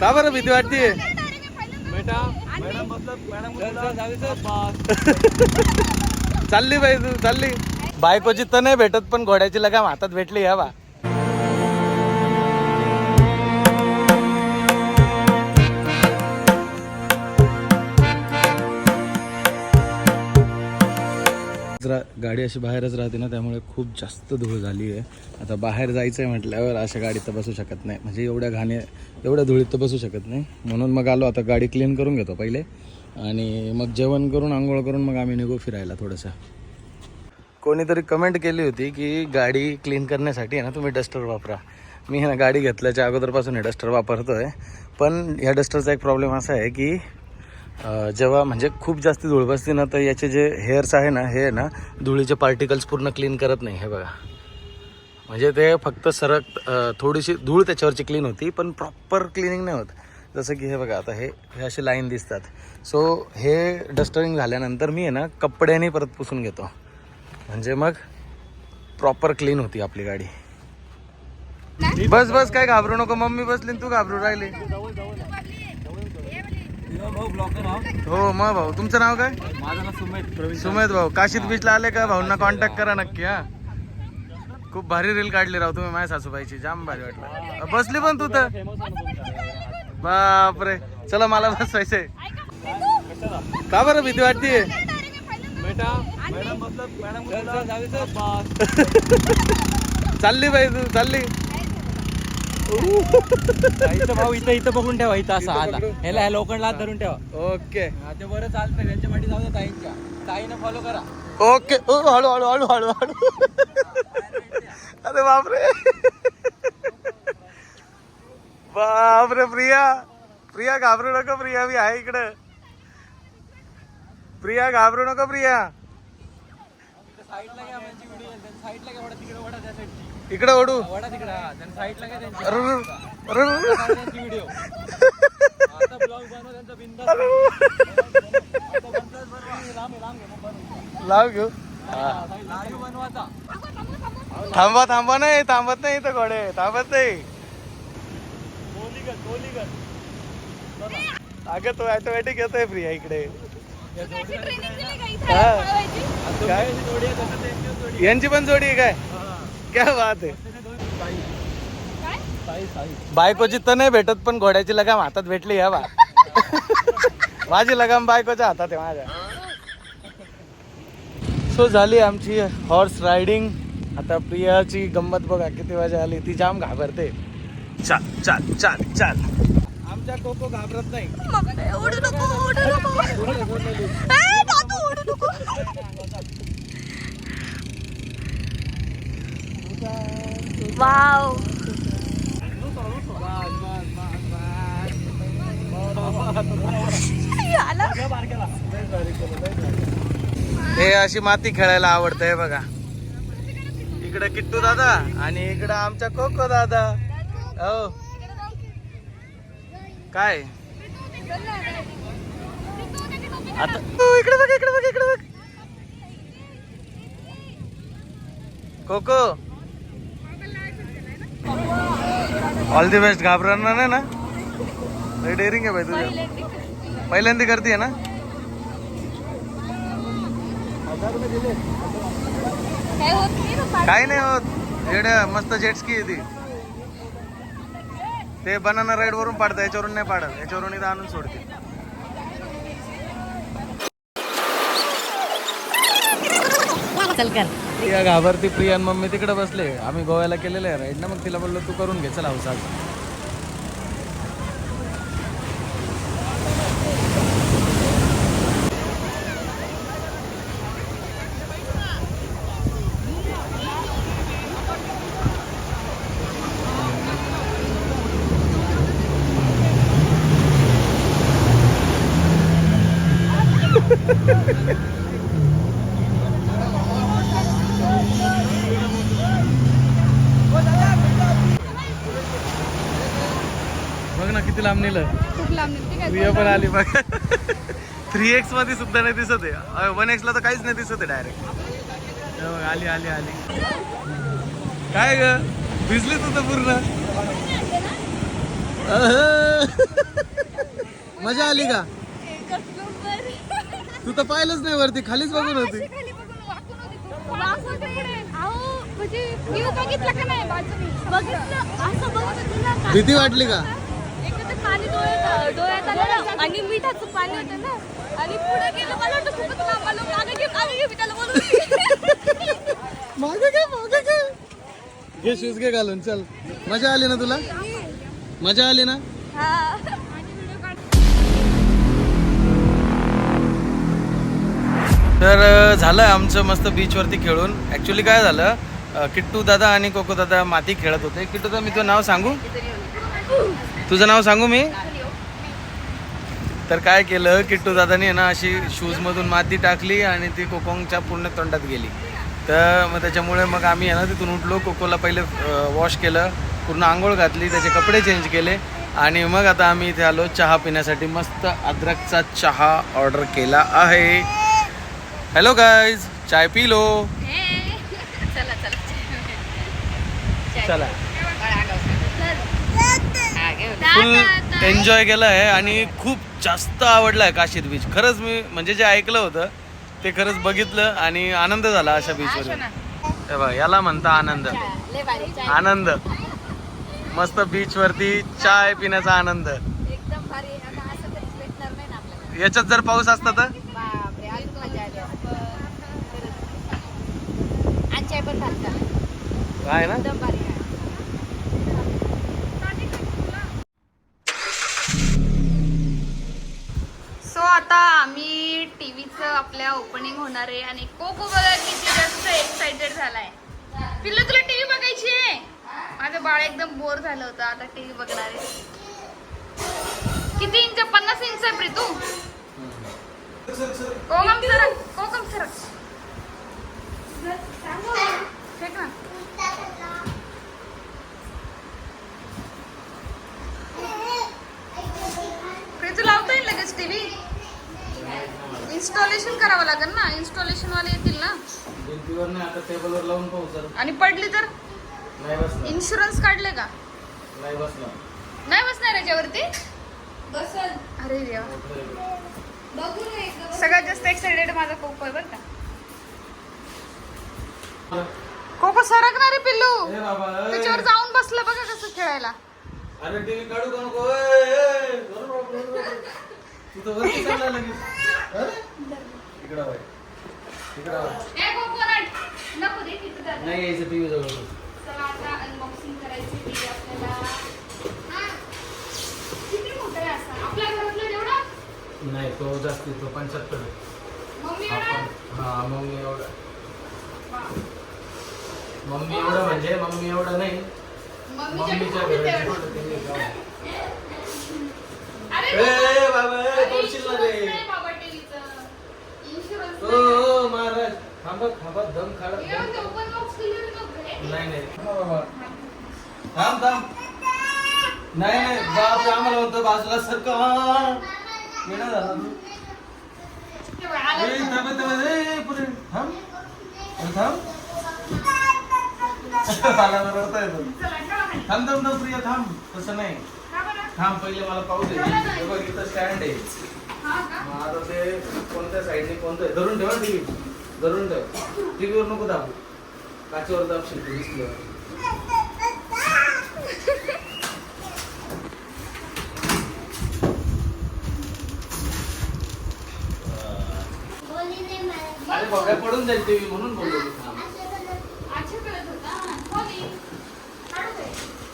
का बरं भीती वाटते चालली बाई तू चालली. बायकोची तर नाही भेटत पण घोड्याची लगाम हातात भेटली या बा रा गाडी अशी बाहेरच राहते ना त्यामुळे खूप जास्त धूळ झाली आहे. आता बाहेर जायचं आहे म्हटल्यावर अशा गाडीत तर बसू शकत नाही. म्हणजे एवढ्या घाणे एवढ्या धुळीत तर बसू शकत नाही. म्हणून मग आलो आता गाडी क्लीन करून घेतो पहिले. आणि मग जेवण करून आंघोळ करून मग आम्ही निघू फिरायला थोडंसं. कोणीतरी कमेंट केली होती की गाडी क्लीन करण्यासाठी आहे ना तुम्ही डस्टर वापरा. मी ना गाडी घेतल्याच्या अगोदरपासून हे डस्टर वापरतो आहे पण ह्या डस्टरचा एक प्रॉब्लेम असा आहे की जेव्हा म्हणजे खूप जास्त धूळ बसते ना तर याचे जे हेअर्स आहे ना हे ना धुळीचे पार्टिकल्स पूर्ण क्लीन करत नाही हे बघा. म्हणजे ते फक्त सरक थोडीशी धूळ त्याच्यावरची क्लीन होती पण प्रॉपर क्लिनिंग नाही होत. जसं की हे बघा आता हे हे असे लाईन दिसतात. सो हे डस्टरिंग झाल्यानंतर मी आहे ना कपड्याने परत पुसून घेतो. म्हणजे मग प्रॉपर क्लीन होती आपली गाडी. बस बस काय घाबरू नको मम्मी बसली तू घाबरू राहिली. हो मग भाऊ. तुमचं नाव काय? माझं नाव सुमेध सुमेध भाऊ. काशीत बीचला आले का भाऊंना कॉन्टॅक्ट करा नक्की हा? खूप भारी रील काढली राव तुम्ही माझ्या सासूबाईची. जाम भारी वाटलं. बसली पण तू तर. बापरे. चला मला बसवायचंय. का बरं भीती वाटते बेटा मॅडम मतलब मॅडम चालली बाई तू चालली. इथं भाऊ इथं इथं बघून ठेवा इथं असं आला? ह्याला ह्या लोखंडला धरून ठेवा. ओके. ते बरं चालतं त्यांच्या पाठी जाऊ दे ताईंच्या. ताईनं फॉलो करा. ओके. हळू हळू हळू हळू हळू. अरे बापरे. बापरे प्रिया. प्रिया घाबरू नको प्रिया. मी आहे इकडं. प्रिया घाबरू नको प्रिया. साईडला घ्या म्हणजे व्हिडिओ साईडला घ्या तिकडे वडा त्या साईडची इकडं ओढू. लाव घेऊ. थांबा थांबा नाही थांबत नाही इथं घोडे. थांबत नाही. अगं तो ऑटोमॅटिक येतोय प्रिया इकडे. यांची पण जोडी आहे काय. क्या बात आहे बायकोची तर नाही भेटत पण घोड्याची लगाम हातात भेटली या बा. माझी लगाम बायकोच्या हातात आहे माझ्या. सो झाली आमची हॉर्स रायडिंग आता प्रियाची गंमत बघा किती वाजा आली ती जाम घाबरते. चाल चाल चाल चाल. आमच्या कोको घाबरत नाही मग नाही, ओढू नको ओढू नको ए, दादू, ओढू नको वाव. हे अशी माती खेळायला आवडतंय बघा. इकडे किट्टू दादा आणि इकडे आमच्या कोको दादा. हो. काय? आता इकडे बघ इकडे बघ इकडे बघ. कोको ऑल दी बेस्ट घाबरणार नाही ना? लय डेअरिंग आहे भाई तुझ्या. पहिल्यांदा करते ना? ना काही नाही होत. एवढ्या मस्त जेट्स आहे ती. ते बनाना राईड वरून पाडतं याच्यावरून नाही पाडत. याच्यावरून इथं आणून सोडते. चल कर. प्रिया घाबरती प्रिया आणि मम्मी तिकडे बसले. आम्ही गोव्याला केलेलं आहे राईड ना मग तिला बोललो तू करून घे चला हौसा बघ ना किती लांब नेलं. खूप लांब प्रिया पण आली बघ. थ्री एक्समध्ये सुद्धा नाही दिसत आहे. वन एक्स ला तर काहीच नाही दिसत आहे डायरेक्ट आली आली आली. काय ग? भिजली तू तर पूर्ण. मजा आली का. तू तर पाहिलंच नाही वरती खालीच बघून होती. होती म्हणजे होती भीती वाटली का? पाणी डोळ्यात डोळ्यात आलं ना. आणि मिठाचं पाणी होतं ना. आणि पुढे गेलं मला वाटतं खूपच लांब आलो मागे घे मागे घे मी त्याला होती. मागे काय मागे काय घे शूज घे घालून चल. मजा आली ना तुला? मजा आली ना? हा. तर झालं आमचं मस्त बीचवरती खेळून. ॲक्च्युली काय झालं किट्टू दादा आणि कोको दादा माती खेळत होते. किट्टू दादा मी तुझं नाव सांगू? तुझं नाव सांगू मी? तर काय केलं किट्टू दादानी आहे ना अशी शूजमधून माती टाकली आणि ती कोकोंगच्या पूर्ण तोंडात गेली. तर मग त्याच्यामुळे मग आम्ही आहे ना तिथून उठलो कोकोला पहिले वॉश केलं पूर्ण आंघोळ घातली त्याचे कपडे चेंज केले आणि मग आता आम्ही इथे आलो चहा पिण्यासाठी. मस्त अद्रकचा चहा ऑर्डर केला आहे. हॅलो गाईज चाय पी लो ए, चला चला. चला. दा- फुल एन्जॉय केलं आहे आणि खूप जास्त आवडलं आहे काशीद बीच खरंच मी म्हणजे जे ऐकलं होतं ते खरंच बघितलं आणि आनंद झाला अशा बीचवर याला म्हणता आनंद. आनंद. मस्त बीच वरती चाय पिण्याचा आनंद. याच्यात जर पाऊस असता तर. काय ना एकदम भारी आहे. सो आता आम्ही टीव्हीचं आपल्या ओपनिंग होणार आहे आणि कोको बघा किती जास्त एक्साइटेड झालाय. पिल्लू तुला टीव्ही बघायची आहे? माझं बाळ एकदम बोर झालं होतं आता टीव्ही बघणार आहे. किती इंच? पन्नास इंच आहे प्रीतू. कोकम सर कोकम सर फेक ना प्रीतू लावता येईल लगेच टीव्ही इन्स्टॉलेशन करावं लागेल ना इन्स्टॉलेशन वाले येतील ना भिंतीवर नाही आता टेबलवर लावून पाहू जरा आणि पडली तर? नाही बसला इन्शुरन्स काढले का? नाही बसला नाही बसणार याच्यावरती? बसल. अरे देवा. सगळ्यात जास्त एक्साइटेड माझा कोको आहे बरं का. कोको सरकणार आहे पिल्लू. ए बाबा ए. त्याच्यावर जाऊन बसलं बघा कसं खेळायला. अरे टीव्ही काढू का नको? ए, ए, बरं बाप, बरं बाप. तू तर वरती चालला लगेच. अरे? इकडं वळ. इकडं वळ. ए. नाही यायचं टीव्ही जवळ चला आता अनबॉक्सिंग करायची ती आपल्याला हा. किती मोठं आहे असं आपल्या घरातलं एवढं नाही तो जास्ती तो पंच्याहत्तर आहे. मम्मी एवढं आपण- हा मम्मी एवढा मम्मी एवढं म्हणजे मम्मी एवढं नाही मम्मीच्या मम्मीच्या घरात घराची एवढं. फोटो TV ला. अरे ए, बाबा, ए, अरे, पडशील ना insurance रे. नाही बाबा टीव्हीचं. Insurance ओ नाही. ओ, महाराज थांबा थांबा दम खाडा. नाही नाही. थांबा बाबा. थांब थांब. नाही नाही. बाप आम्हाला म्हणतो बाजूला सरका येणं झाला. ए, थांब, थांब, ए, पुढे. थांब. अरे, थांब. मला रडता येतो चला, ठेवा खाली. थांब थांब थांब प्रिया थांब. तसं नाही? थांब पहिले मला पाहू दे. बघ इथं स्टँड आहे. हा आता ते कोणत्या साईडने कोणतं आहे? धरून ठेवा टीव्ही धरून ठेव टीव्हीवर नको दाबू काचेवर दाबशील तू दिसलं अरे बघा पडून जाईल टीव्ही म्हणून बोललो मी थांब.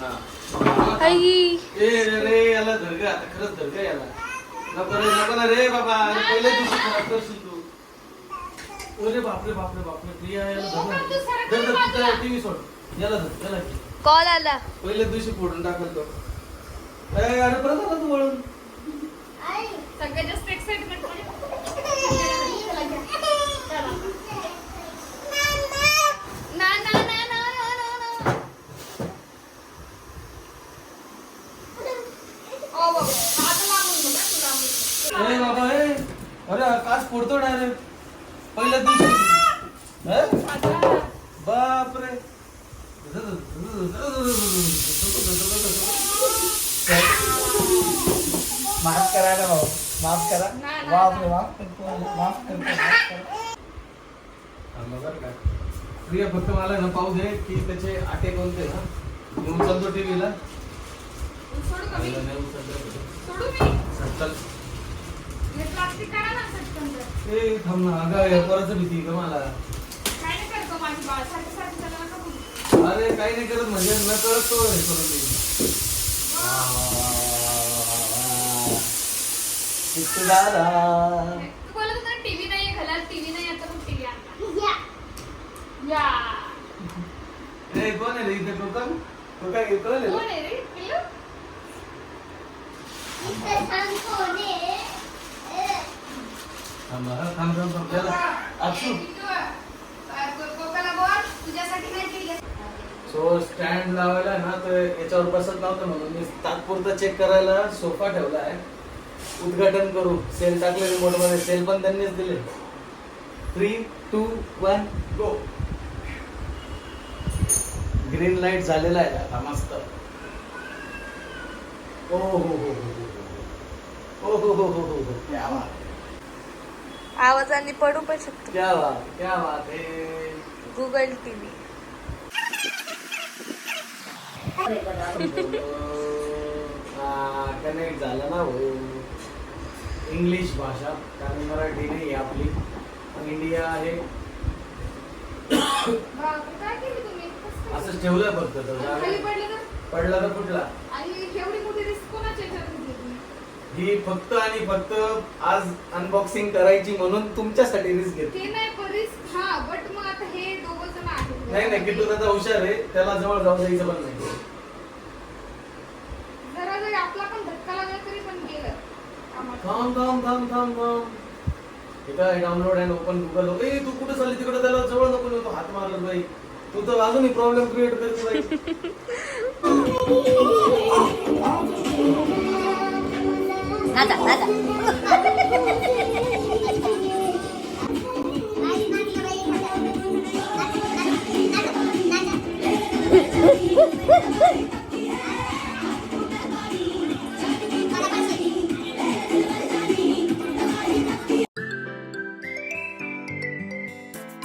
हा. आई. ए रे रे याला धर ग आता खरंच धर ग याला नको रे नको ना रे बाबा अरे पहिल्या दिवशी खराब करशील तू अरे बापरे बापरे बापरे. प्रिया याला धर ना. धर धर तिथं टीव्ही सोड. याला धर याला घे. कॉल आला. पहिल्या दिवशी फोडून टाकल तो. ए, अरे परत आला तू वळून. सगळ्यात जास्त एक्साइटमेंट ना ना ना ना ना ना ना ओ बाबा आता लांबून बघा तू लांबून ए बाबा ए अरे आकाश फोडतो डायरेक्ट पहिल्या दिवशी. हं? बापरे? माफ करा ना भाऊ. माफ करा. नाही, नाही, माफ करतो माफ करतो माफ करा. प्रिया फक्त मला ना पाहू दे की त्याचे आटे कोणते ना मी उचलतो टीव्हीला. उचलतो सोडू मी? चल हे प्लास्टिक काढा ना सटकन तर. ए थांब ना अगं या पोराचं भीती का मला? करतो. अरे काही नाही करत म्हणजे न कळत तो हे करून देईल. किट्टू दादा टीव्ही नाहीये घरात टीव्ही नाही आता मग टीव्ही आणला या. ए कोण आहे रे इथे टोकन टोकन घेतो कोण आहे रे पिल्लू थांब थांब त्याला अक्षू ए, पिल्लू, अ, को- कोकाला बोल तुझ्यासाठी नाही केली सो स्टँड लावायला ना तर याच्यावर बसत नव्हतं म्हणून मी तात्पुरता चेक करायला सोफा ठेवला आहे उद्घाटन करू सेल टाकले रिमोटमध्ये सेल पण त्यांनीच दिले three two one go green light झालेला आहे आता मस्त ओ हो हो हो हो हो हो हो हो हो हो बात आवाजाने पडू पण शकतो. क्या बात क्या बात है. गुगल टीव्ही कनेक्ट झालं ना हो इंग्लिश भाषा कारण मराठी नाही आहे आपली. पण इंडिया आहे. काय केली तुम्ही कसं काय? असंच ठेवलंय फक्त खाली पडलं तर? पडला तर फुटला आणि एवढी मोठी रिस्क कोणाच्या ह्याच्यात? ही फक्त आणि फक्त आज अनबॉक्सिंग करायची म्हणून तुमच्यासाठी रिस्क घेतली. ते नाही हा बट मग आता हे दोघं जण आहेत. नाही नाही किट्टू दादा हुशार आहे. त्याला जवळ जाऊ द्यायचं पण नाही. जरा जरी आपला पण धक्का लागला तरी पण गेलं. कामात. थांब थांब थांब थांब थांब. हे काय डाउनलोड अँड ओपन गुगल ए तू कुठे चालली? तिकडे त्याला जवळ नको नेऊ, तो हात मारला बाई. तू तर अजूनही प्रॉब्लेम क्रिएट करतो बाई. 你的存在